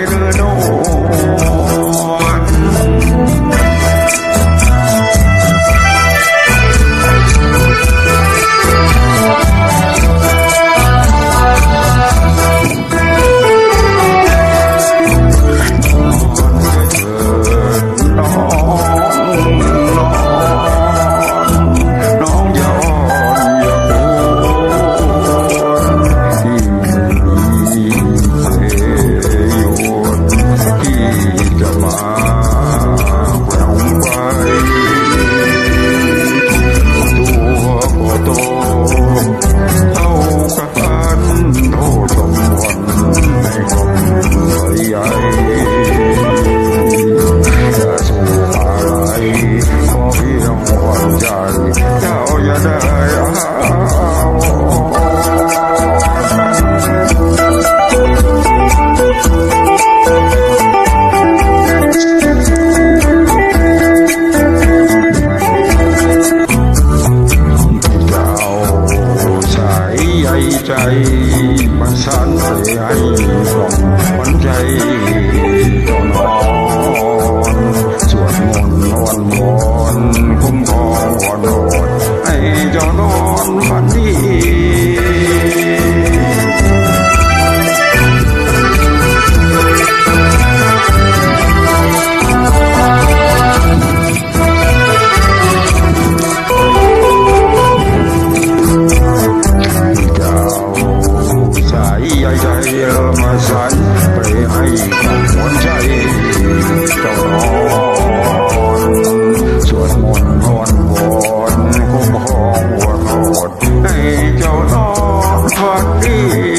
Hallelujah. จะมาแววไปตัวก็โตเท่ากันโตสมวันในห้คนใหญ่จะสู้อะไรขอเพียงหวังใจ ahí, pasando ahí. มาใส่ไปให้กับหัวใจเจ้านอนสวดมนต์นอนวอนคุ้มครองหัวโอดให้เจ้านอนพักดี